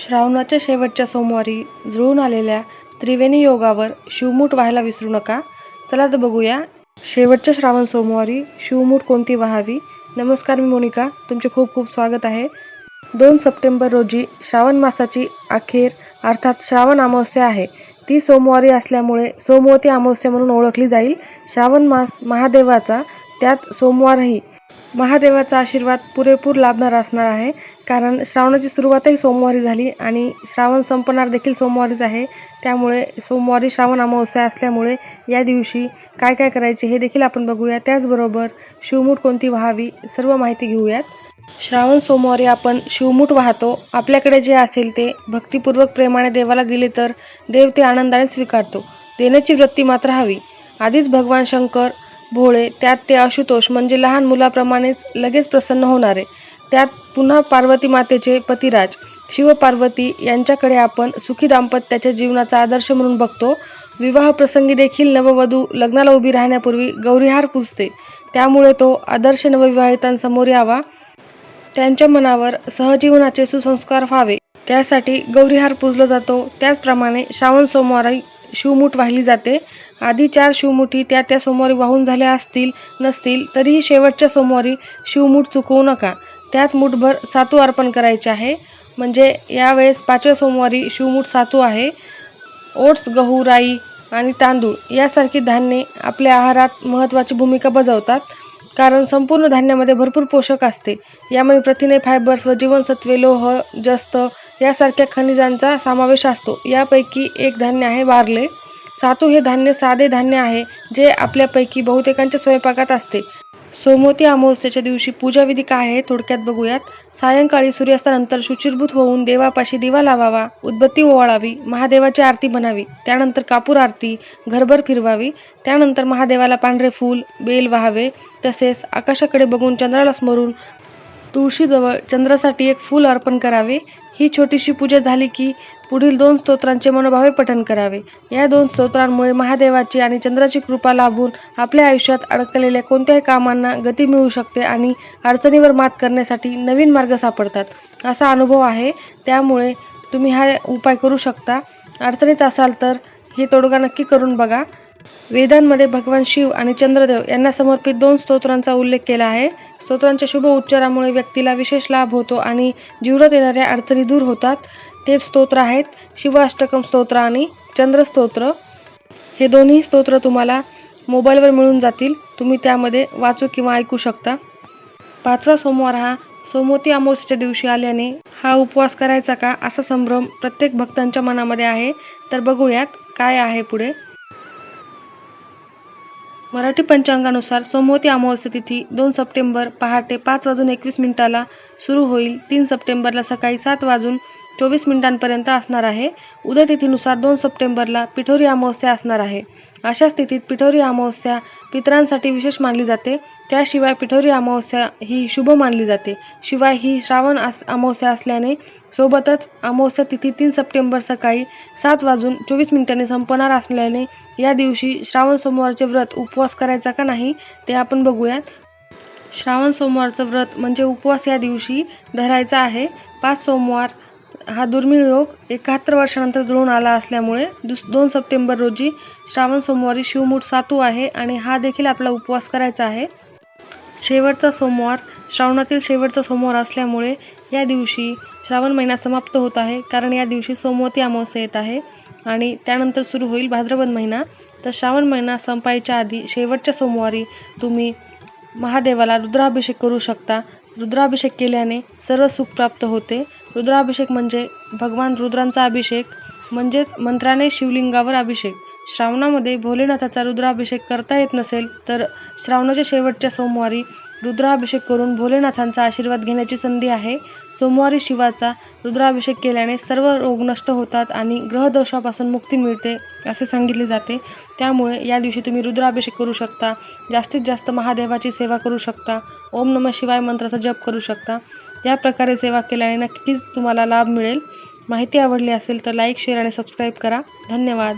श्रावणाच्या शेवटच्या सोमवारी जुळून आलेल्या त्रिवेणी योगावर शिवमूठ व्हायला विसरू नका. चला तर बघूया. शेवटच्या श्रावण सोमवारी शिवमूठ कोणती व्हावी? नमस्कार मी मोनिका. तुमचे खूप खूप स्वागत आहे. दोन सप्टेंबर रोजी श्रावण मासाची अखेर अर्थात श्रावण अमावस्या आहे. ती सोमवारी असल्यामुळे सोमवती अमावस्या म्हणून ओळखली जाईल. श्रावण मास महादेवाचा त्यात सोमवारही महादेवाचा आशीर्वाद पुरेपूर लाभणार असणार आहे. कारण श्रावणाची सुरुवातही सोमवारी झाली आणि श्रावण संपणार देखील सोमवारीच आहे. त्यामुळे सोमवारी श्रावण अमावस्या असल्यामुळे या दिवशी काय काय करायचे हे देखील आपण बघूया. त्याचबरोबर शिवमूठ कोणती व्हावी सर्व माहिती घेऊयात. श्रावण सोमवारी आपण शिवमूठ वाहतो. आपल्याकडे जे असेल ते भक्तिपूर्वक प्रेमाने देवाला दिले तर देव ते आनंदाने स्वीकारतो. देण्याची वृत्ती मात्र हवी. आधीच भगवान शंकर भोळे त्यात ते आशुतोष म्हणजे लहान मुलाप्रमाणेच लगेच प्रसन्न होणारे. त्यात पुन्हा पार्वती मातेचे पतिराज. शिवपार्वती यांच्याकडे आपण सुखी दाम्पत्याच्या जीवनाचा आदर्श म्हणून बघतो. विवाह प्रसंगी देखील नववधू लग्नाला उभी राहण्यापूर्वी गौरीहार पुजते. त्यामुळे तो आदर्श नवविवाहितांसमोर यावा. त्यांच्या मनावर सहजीवनाचे सुसंस्कार व्हावे. त्यासाठी गौरीहार पुजला जातो. त्याचप्रमाणे श्रावण सोमवारी शिवमूठ वाहिली जाते. आधी चार शिवमुठी त्या त्या सोमवारी वाहून झाल्या असतील नसतील तरीही शेवटच्या सोमवारी शिवमूठ चुकवू नका. त्यात मुठभर सातू अर्पण करायचे आहे. म्हणजे यावेळेस पाचव्या सोमवारी शिवमूठ सातू आहे. ओट्स गहू राई आणि तांदूळ यासारखी धान्ये आपल्या आहारात महत्त्वाची भूमिका बजावतात. कारण संपूर्ण धान्यामध्ये भरपूर पोषक असते. यामध्ये प्रथिने फायबर्स व जीवनसत्वे लोह जस्त यासारख्या खनिजांचा समावेश असतो. यापैकी एक धान्य आहे वारले. सातू हे धान्य साधे धान्य आहे जे आपल्यापैकी बहुतेकांच्या स्वयंपाकात असते. सोमवती अमावस्येच्या दिवशी पूजाविधी काय आहे थोडक्यात बघूयात. सायंकाळी सूर्यास्तानंतर शुचिरभूत होऊन देवापाशी दिवा लावावा उदबत्ती ओवाळावी महादेवाची आरती बनावी त्यानंतर कापूर आरती घरभर फिरवावी त्यानंतर महादेवाला पांढरे फूल बेल व्हावे तसेच आकाशाकडे बघून चंद्राला स्मरून तुळशीजवळ चंद्रासाठी एक फूल अर्पण करावे ही छोटीशी पूजा झाली की पुढील दोन स्तोत्रांचे मनोभावे पठण करावे. या दोन स्तोत्रांमुळे महादेवाची आणि चंद्राची कृपा लाभून आपल्या आयुष्यात अडकलेल्या कोणत्याही कामांना गती मिळू शकते आणि अडचणीवर मात करण्यासाठी नवीन मार्ग सापडतात. असा अनुभव आहे. त्यामुळे तुम्ही हा उपाय करू शकता. अडचणीत असाल तर हे तोडगा नक्की करून बघा. वेदांमध्ये भगवान शिव आणि चंद्रदेव यांना समर्पित दोन स्तोत्रांचा उल्लेख केला आहे. स्तोत्रांच्या शुभ उच्चारामुळे व्यक्तीला विशेष लाभ होतो आणि जीवनात येणाऱ्या अडचणी दूर होतात. ते स्तोत्र आहेत शिवाष्टकम स्तोत्र आणि चंद्रस्तोत्र. हे दोन्ही स्तोत्र तुम्हाला मोबाईलवर मिळून जातील. तुम्ही त्यामध्ये वाचू किंवा ऐकू शकता. पाचवा सोमवार हा सोमवती अमावस्येच्या दिवशी आल्याने हा उपवास करायचा का असा संभ्रम प्रत्येक भक्तांच्या मनामध्ये आहे. तर बघूयात काय आहे पुढे. मराठी पंचांगानुसार सोमवती अमावस्या तिथी दोन सप्टेंबर पहाटे पाच वाजून एकवीस मिनिटाला सुरू होईल. तीन सप्टेंबरला सकाळी सात वाजून चोवीस मिनिटांपर्यंत असणार आहे. उद्या तिथीनुसार दोन सप्टेंबरला पिठोरी अमावस्या असणार आहे. अशा स्थितीत पिठोरी अमावस्या पितरांसाठी विशेष मानली जाते. त्याशिवाय पिठोरी अमावस्या ही शुभ मानली जाते. शिवाय ही श्रावण आस अमावस्या असल्याने सोबतच अमावस्या तिथी तीन सप्टेंबर सकाळी सात वाजून चोवीस मिनिटांनी संपणार असल्याने या दिवशी श्रावण सोमवारचे व्रत उपवास करायचा का नाही ते आपण बघूयात. श्रावण सोमवारचं व्रत म्हणजे उपवास या दिवशी धरायचा आहे. पाच सोमवार हा दुर्मिळ योग एकाहत्तर वर्षानंतर जुळून आला असल्यामुळे दुस दोन सप्टेंबर रोजी श्रावण सोमवारी शिवमूठ सातू आहे आणि हा देखील आपला उपवास करायचा आहे. शेवटचा सोमवार श्रावणातील शेवटचा सोमवार असल्यामुळे या दिवशी श्रावण महिना समाप्त होत आहे. कारण या दिवशी सोमवती अमावस्या येत आहे आणि त्यानंतर सुरू होईल भाद्रपद महिना. तर श्रावण महिना संपायच्या आधी शेवटच्या सोमवारी तुम्ही महादेवाला रुद्राभिषेक करू शकता. रुद्राभिषेक केल्याने सर्व सुख प्राप्त होते. रुद्राभिषेक म्हणजे भगवान रुद्रांचा अभिषेक म्हणजेच मंत्राने शिवलिंगावर अभिषेक. श्रावणामध्ये भोलेनाथाचा रुद्राभिषेक करता येत नसेल तर श्रावणाच्या शेवटच्या सोमवारी रुद्राभिषेक करून भोलेनाथांचा आशीर्वाद घेण्याची संधी आहे. सोमवारी शिवाचा रुद्राभिषेक केल्याने सर्व रोग नष्ट होतात आणि ग्रहदोषापासून मुक्ती मिळते असे सांगितले जाते. त्यामुळे या दिवशी तुम्ही रुद्राभिषेक करू शकता. जास्तीत जास्त महादेवाची सेवा करू शकता. ओम नम शिवाय मंत्राचा जप करू शकता. या प्रकारे सेवा केल्याने नक्कीच तुम्हाला लाभ मिळेल. माहिती आवडली असेल तर लाईक शेअर आणि सबस्क्राईब करा. धन्यवाद.